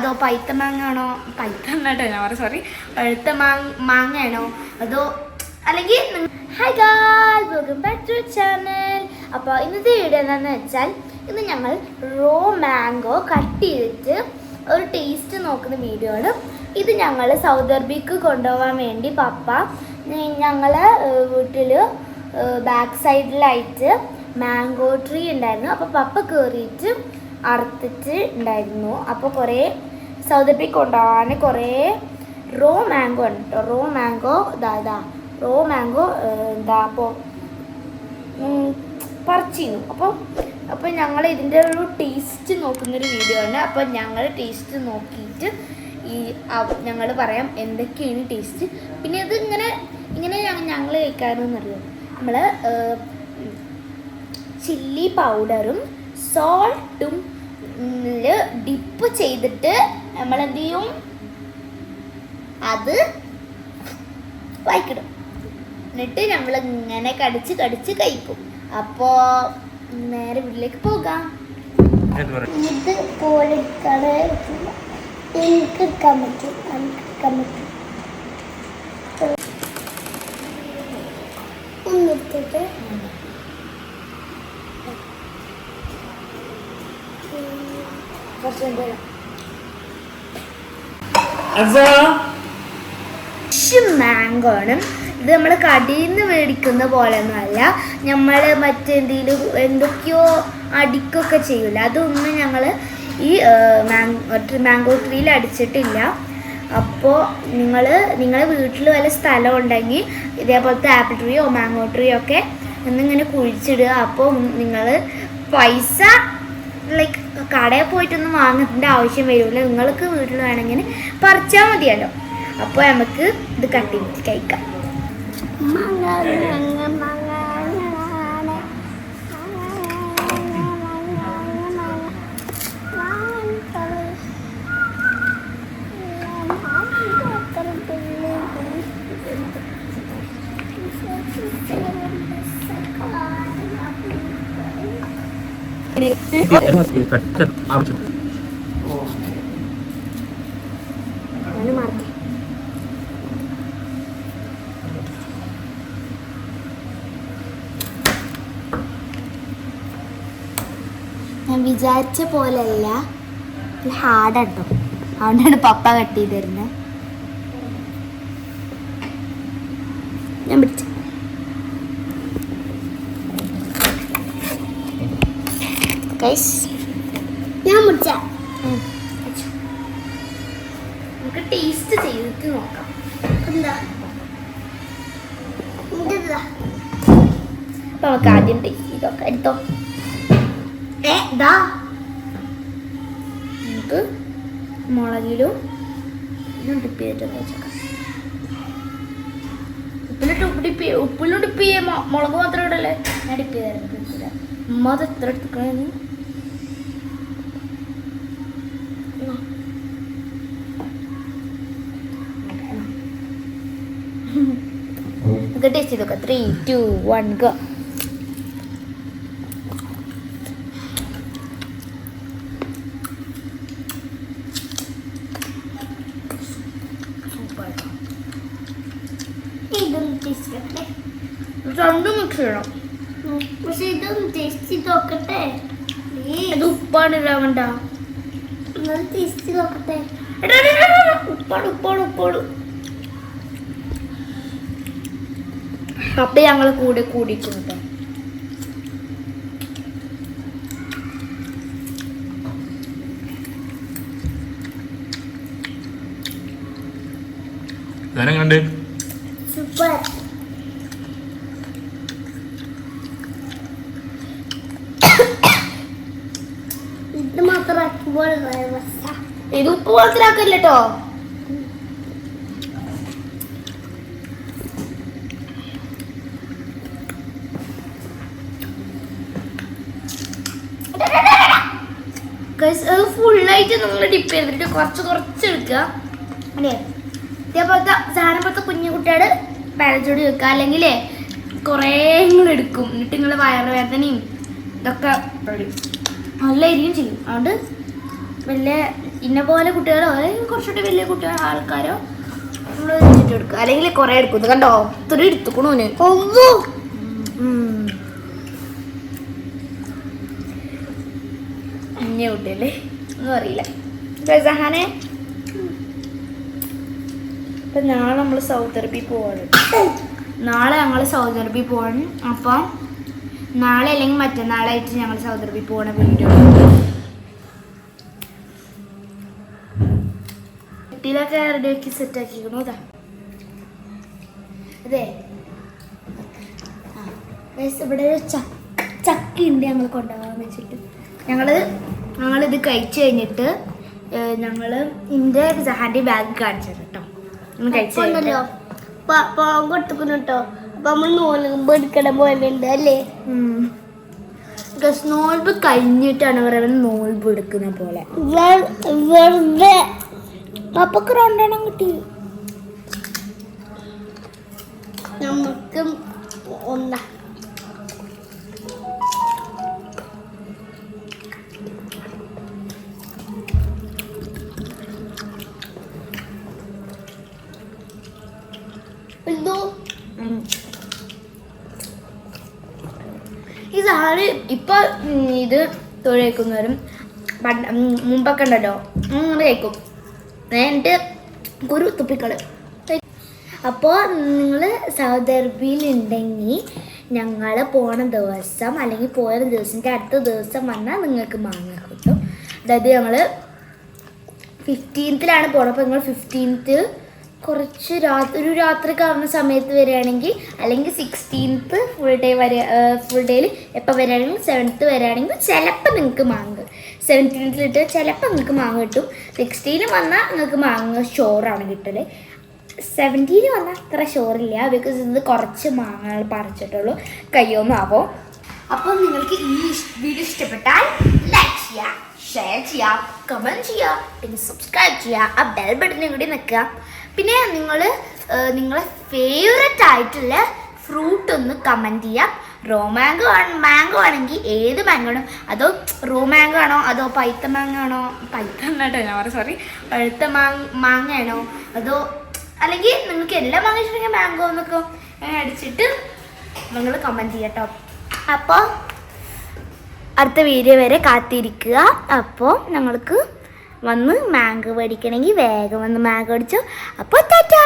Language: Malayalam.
അതോ പൈത്ത മാങ്ങാണോ പൈത്ത മാങ്ങ ഞാൻ പറഞ്ഞു സോറി പഴുത്ത മാങ്ങ മാങ്ങയാണോ? അതോ അല്ലെങ്കിൽ ഹൈ ഗായ് വെൽക്കം ബാക്ക് ടു ചാനൽ അപ്പോൾ ഇന്നത്തെ വീഡിയോ എന്താണെന്ന് വെച്ചാൽ ഇന്ന് ഞങ്ങൾ റോ മാംഗോ കട്ട് ചെയ്തിട്ട് ഒരു ടേസ്റ്റ് നോക്കുന്ന വീഡിയോ ആണ്. ഇത് ഞങ്ങൾ സൗദി അറേബ്യക്ക് കൊണ്ടുപോകാൻ വേണ്ടി പപ്പ ഞങ്ങൾ വീട്ടിൽ ബാക്ക് സൈഡിലായിട്ട് മാംഗോ ട്രീ ഉണ്ടായിരുന്നു. അപ്പോൾ പപ്പ കയറിയിട്ട് അറുത്തിട്ട് ഉണ്ടായിരുന്നു. അപ്പോൾ കുറേ സൗദി അറേബ്യക്ക് കൊണ്ടുപോകാൻ കുറേ റോ മാംഗോ ഉണ്ട് കേട്ടോ. റോ മാംഗോ ഇതാ ഇതാ. റോ മാംഗോ എന്താ അപ്പോൾ പറിച്ചിരുന്നു അപ്പോൾ അപ്പോൾ ഞങ്ങൾ ഇതിന്റെ ഒരു ടേസ്റ്റ് നോക്കുന്നൊരു വീഡിയോ ആണ്. അപ്പോൾ ഞങ്ങൾ ടേസ്റ്റ് നോക്കിയിട്ട് ഈ ഞങ്ങൾ പറയാം എന്തൊക്കെയാണ് ടേസ്റ്റ്. പിന്നെ ഇത് ഇങ്ങനെ ഇങ്ങനെ ഞങ്ങൾ കഴിക്കാറെന്നറിയാം നമ്മൾ ചില്ലി പൗഡറും സോൾട്ടും ഡിപ്പ് ചെയ്തിട്ട് നമ്മൾ എന്ത് ചെയ്യും അത് വായിക്കിടും. എന്നിട്ട് നമ്മൾ ഇങ്ങനെ കടിച്ച് കടിച്ച് കഴിക്കും. അപ്പോ നേരെ വീട്ടിലേക്ക് പോകാം. ഇത് പോലെ എനിക്ക് എടുക്കാൻ പറ്റും. എനിക്ക് എടുക്കാൻ പറ്റും. ഒന്നിട്ടിട്ട് കുറച്ച് മാംഗോ ആണ് ഇത് നമ്മൾ കടിയിൽ നിന്ന് മേടിക്കുന്ന പോലെ ഒന്നുമല്ല നമ്മൾ മറ്റെന്തെങ്കിലും എന്തൊക്കെയോ അടിക്കൊക്കെ ചെയ്യില്ല അതൊന്നും ഞങ്ങൾ ഈ മാംഗോ മാംഗോ ട്രീയിൽ അടിച്ചിട്ടില്ല. അപ്പോൾ നിങ്ങൾ നിങ്ങളുടെ വീട്ടിൽ വല്ല സ്ഥലം ഉണ്ടെങ്കിൽ ഇതേപോലത്തെ ആപ്പിൾ ട്രീയോ മാംഗോ ട്രീയോ ഒക്കെ ഒന്നിങ്ങനെ കുഴിച്ചിടുക. അപ്പോൾ നിങ്ങൾ പൈസ ലൈക്ക് കടയിൽ പോയിട്ടൊന്നും വാങ്ങേണ്ട ആവശ്യം വരില്ല നിങ്ങൾക്ക് വീട്ടിൽ വേണമെങ്കിൽ പറിച്ചാൽ മതിയല്ലോ. അപ്പോൾ നമുക്ക് ഇത് കട്ടിങ് കഴിക്കാം. ഞാൻ വിചാരിച്ച പോലെയല്ല. ഹാർഡാട്ടോ അതുകൊണ്ടാണ് പപ്പ കട്ട് ചെയ്ത് തരുന്നത് ഞാൻ പിടിച്ചു. ഗൈസ് ഞാൻ പിടിച്ച നമുക്ക് ടേസ്റ്റ് ചെയ്തിട്ട് നോക്കാം. എന്താ? അപ്പൊ നമുക്ക് ആദ്യം ടേസ്റ്റ് ചെയ്ത് നോക്കാം. എടുത്തോ? ഏ ദാ. നമുക്ക് മുളകിലും ഇതും ഡിപ്പ് ചെയ്തിട്ട് വെച്ചേക്കാം. ഉപ്പിലിട്ട് ഉപ്പ് ഡിപ്പ് ഉപ്പിലും ഡിപ്പ് ചെയ്യ. മുളക് മാത്രം ഇടല്ലേ? ഞാൻ ഡിപ്പ് ചെയ്തായിരുന്നു ഉമ്മ അത് എത്ര എടുത്തുക്കണേ നമുക്ക് ടേസ്റ്റ് ചെയ്ത് നോക്കാം ത്രീ ടു വൺ ഗോ ഇതൊന്ന് ടേസ്റ്റ് ചെയ്യട്ടെ രണ്ടും മിക്സ് ചെയ്യണം പക്ഷെ ഇതൊന്ന് ടേസ്റ്റ് ചെയ്ത് നോക്കട്ടെ. ഇത് ഉപ്പാണ് ഇടാവണ്ട ടേസ്റ്റ് നോക്കട്ടെ. ഉപ്പാണ് ഉപ്പാണ് ഉപ്പാണ്. അപ്പൊ ഞങ്ങൾ കൂടെ കൂടിയിട്ടുണ്ട് ഞാനെങ്ങണ്ട് സൂപ്പർ. ഇത് മാത്രം ഇത് ഉപ്പ് മാത്രമാക്കല്ലോ ഫുള്ളായിട്ട് നിങ്ങൾ ഡിപ്പ് ചെയ്തിട്ട് കുറച്ച് കുറച്ച് എടുക്കുക അല്ലേ ഇതേപോലത്തെ സാധനം പോലത്തെ കുഞ്ഞു കുട്ടിയുടെ പാരച്ചൂടി വെക്കുക. അല്ലെങ്കിൽ കുറേ നിങ്ങൾ എടുക്കും. എന്നിട്ട് നിങ്ങൾ വയറുവേദനയും ഇതൊക്കെ നല്ല ഇരിക്കും ചെയ്യും. അതുകൊണ്ട് വലിയ ഇന്ന പോലെ കുട്ടികളോ അല്ലെങ്കിൽ കുറച്ചുകൂടി വലിയ കുട്ടികളോ ആൾക്കാരോ നമ്മൾ വെച്ചിട്ട് എടുക്കുക. അല്ലെങ്കിൽ കുറേ എടുക്കും. ഇത് കണ്ടോ? ഇത്ര എടുത്തുക്കണു ഇന്ന കുട്ടിയല്ലേ? ഒന്നും അറിയില്ല. സഹാനെ. ഇപ്പം നാളെ നമ്മൾ സൗദി അറേബ്യ പോവാണ്. നാളെ ഞങ്ങൾ സൗദി അറേബ്യ പോവാണ്. അപ്പം നാളെ അല്ലെങ്കിൽ മറ്റന്നാളായിട്ട് ഞങ്ങൾ സൗദി അറേബ്യ പോകണ വീഡിയോ കുട്ടിയിലൊക്കെ റെഡിയാക്കി സെറ്റാക്കിക്കണു അതാ. അതെ ഇവിടെ ചക്കി ഉണ്ട് ഞങ്ങൾ കൊണ്ടുപോകാൻ വെച്ചിട്ട്. ഞങ്ങൾ ഞങ്ങളിത് കഴിച്ചു കഴിഞ്ഞിട്ട് ഞങ്ങൾ എന്റെ സഹാന്റെ ബാഗ് കാണിച്ചത് കേട്ടോ. കഴിച്ചല്ലോ പാവം കൊടുത്തുക്കുന്നു കേട്ടോ അപ്പൊ നമ്മൾ നോലുമ്പ് എടുക്കണ പോലെ ഉണ്ട് അല്ലേ. Guys, നോൽബ് കഴിഞ്ഞിട്ടാണ് പറയുന്നത് നോൽബ് എടുക്കുന്ന പോലെ. വെറുതെ. പപ്പക്ക് രണ്ടെണ്ണം കിട്ടി. നമുക്ക് ഒന്നാ. ഈ സാറ് ഇപ്പൊ ഇത് ഇത് തൊഴിലേക്കുന്നവരും പണ്ട് മുമ്പൊക്കെ ഉണ്ടല്ലോ. അങ്ങനെ കഴിക്കും. എന്നിട്ട് കുരു തുപ്പിക്കൾ. അപ്പോൾ നിങ്ങൾ സൗദി അറേബ്യയിൽ ഉണ്ടെങ്കിൽ ഞങ്ങൾ പോണ ദിവസം അല്ലെങ്കിൽ പോയ ദിവസത്തിന്റെ അടുത്ത ദിവസം വന്നാൽ നിങ്ങൾക്ക് മാങ്ങ കിട്ടും. അതായത് ഞങ്ങൾ ഫിഫ്റ്റീൻത്തിലാണ് പോണത്. അപ്പോൾ നിങ്ങൾ ഫിഫ്റ്റീൻത്ത് കുറച്ച് ഒരു രാത്രി കാണുന്ന സമയത്ത് വരികയാണെങ്കിൽ അല്ലെങ്കിൽ സിക്സ്റ്റീൻത്ത് ഫുൾ ഡേ വരെ ഫുൾ ഡേയിൽ എപ്പോൾ വരികയാണെങ്കിൽ സെവൻത്ത് വരികയാണെങ്കിൽ ചിലപ്പോൾ നിങ്ങൾക്ക് മാങ്ങ സെവന്റീൻത്തിലിട്ട് ചിലപ്പോൾ നിങ്ങൾക്ക് മാങ്ങ കിട്ടും. സിക്സ്റ്റീന് വന്നാൽ നിങ്ങൾക്ക് മാങ്ങ ഷോറാണ് കിട്ടൽ. സെവന്റീന് വന്നാൽ അത്ര ഷോറില്ല ബിക്കോസ് ഇത് കുറച്ച് മാങ്ങകൾ പറിച്ചിട്ടുള്ളൂ. കയ്യൊന്നാവോ അപ്പോൾ നിങ്ങൾക്ക് ഈ വീഡിയോ ഇഷ്ടപ്പെട്ടാൽ ലൈക്ക് ചെയ്യുക ഷെയർ ചെയ്യുക കമന്റ് ചെയ്യുക പിന്നെ സബ്സ്ക്രൈബ് ചെയ്യുക ആ ബെൽ ബട്ടനും കൂടി നിൽക്കുക. പിന്നെ നിങ്ങൾ നിങ്ങളെ ഫേവററ്റ് ആയിട്ടുള്ള ഫ്രൂട്ട് ഒന്ന് കമന്റ് ചെയ്യാം. റോ മാംഗോ മാംഗോ ആണെങ്കിൽ ഏത് മാംഗോ ആണ് അതോ റോ മാംഗോ ആണോ? അതോ പൈത്ത മാങ്ങ ആണോ? പൈത്ത എന്നാട്ടോ ഞാൻ പറയാം സോറി പഴുത്ത മാങ്ങ മാങ്ങയാണോ? അതോ അല്ലെങ്കിൽ നിങ്ങൾക്ക് എല്ലാം മാങ്ങ ഇഷ്ടമെങ്കിൽ മാംഗോ എന്നൊക്കെ അടിച്ചിട്ട് നിങ്ങൾ കമന്റ് ചെയ്യട്ടോ. അപ്പോൾ അടുത്ത വീഡിയോ വരെ കാത്തിരിക്കുക. അപ്പോൾ ഞങ്ങൾക്ക് വന്ന് മാങ്ക് മേടിക്കണമെങ്കിൽ വേഗം വന്ന് മാങ്ങ മേടിച്ചു. അപ്പോൾ ടാറ്റാ!